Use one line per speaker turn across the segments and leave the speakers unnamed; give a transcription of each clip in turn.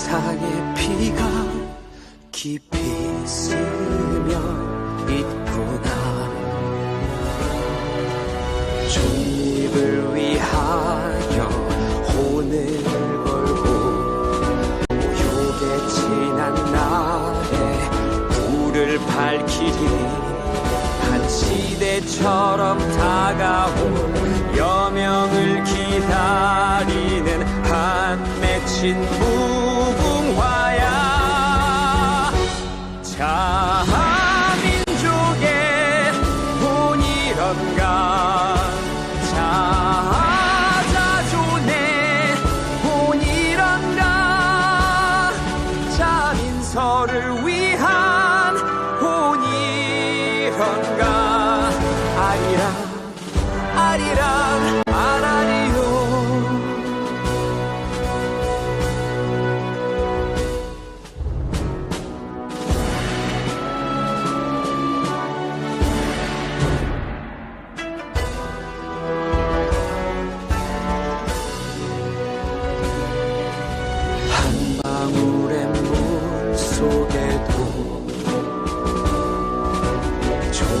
조상의 피가 깊이 스며 있구나. 종립을 위하여 혼을 걸고 모욕의 지난 날에 불을 밝히리 한 시대처럼 다가올 여명을 기다리는 한 맺힌 무 본이런가 아리랑 아리랑 한 방울의 물 속에도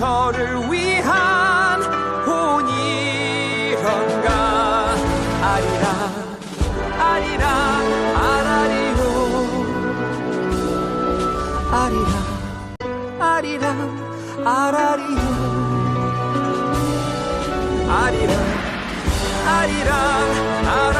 자민서를 위한 본이런가? 아리랑 아리랑 아라리요 아리랑 아리랑 아라리요 아리랑 아리랑 아라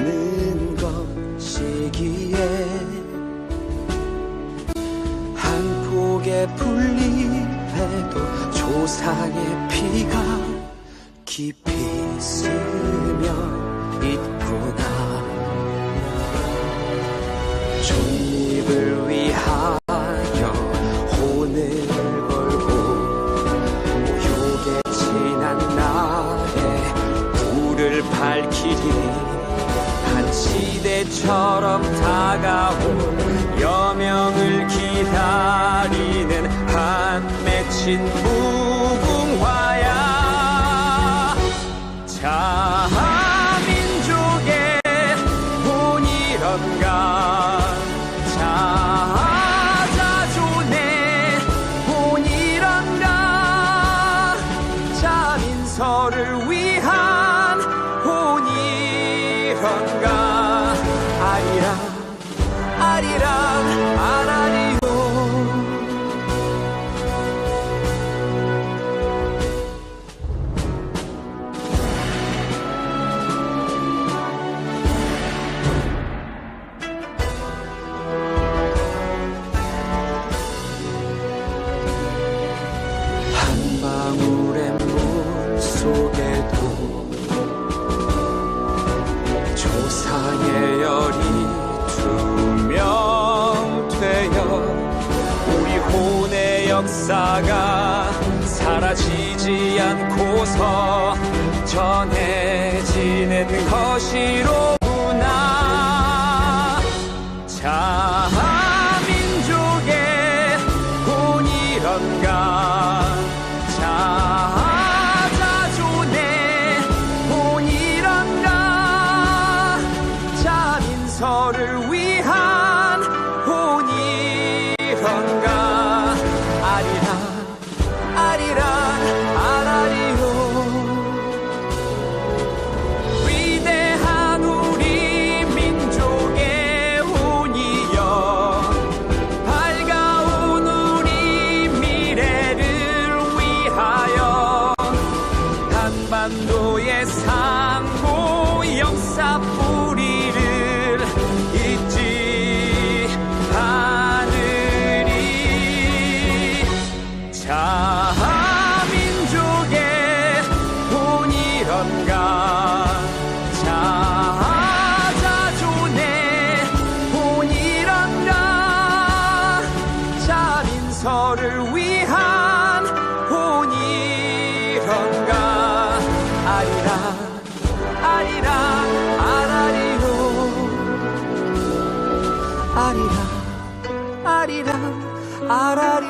있는 것이기에 한 폭의 풀잎에도 조상의 피가 깊이 스며 있구나. 독립을 위하여 혼을 걸고 모욕에 지난 날에 불을 밝히리. 한 시대처럼 다가올 여명을 기다리는 한 맺힌 무궁화야. 자 민족의 본이런가? 자 자존의 본이런가? 자 민서를 위한 속에 역사가 사라지지 않고서 전해지는 것이로구나. 자 민족의 본이런가 민서를 위한 본이런가? 아리랑 아리랑 아라리요 아리랑 아리랑 아라리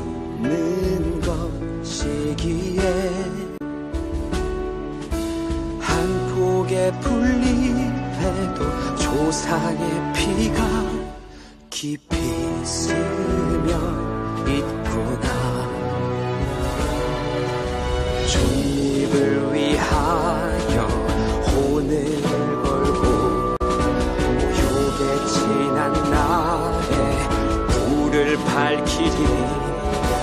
는 것이기에 한 폭의 풀잎에도 조상의 피가 깊이 스며 있구나. 독립을 위하여 혼을 걸고 모욕에 지난 날에 불을 밝히리. 한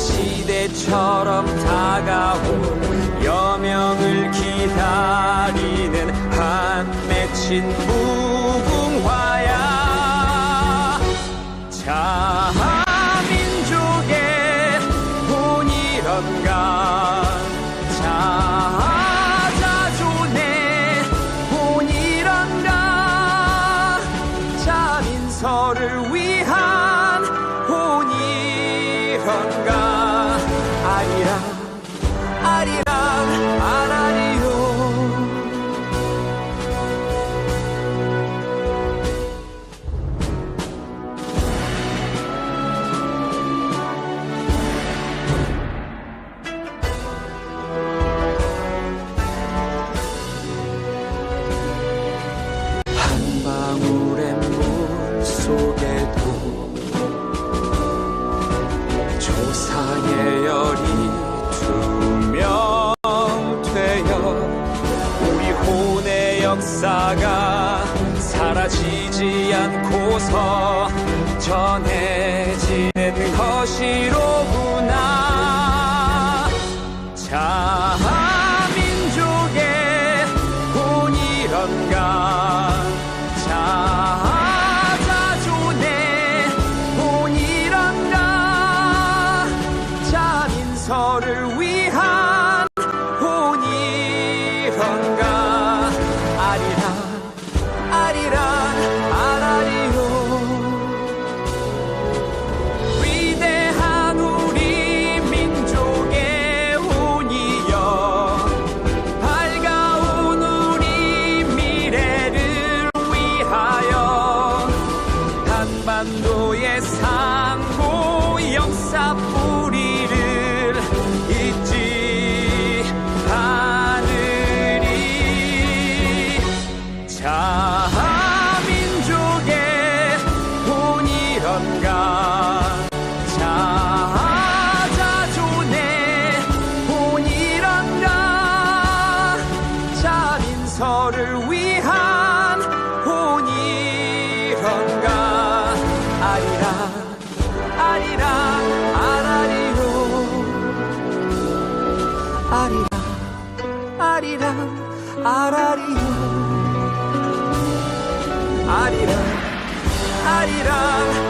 시대처럼 다가올 여명을 기다리는 한 맺힌 무궁화야. 자 아라리요 아리라 아리라.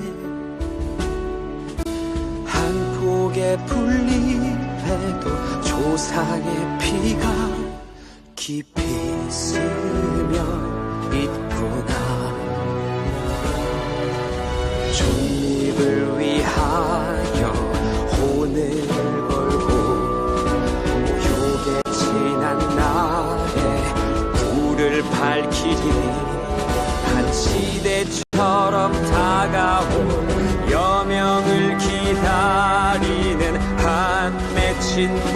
속에 분리해도 조상의 피가 깊이 스며 있구나. 존립을 위한 Imagine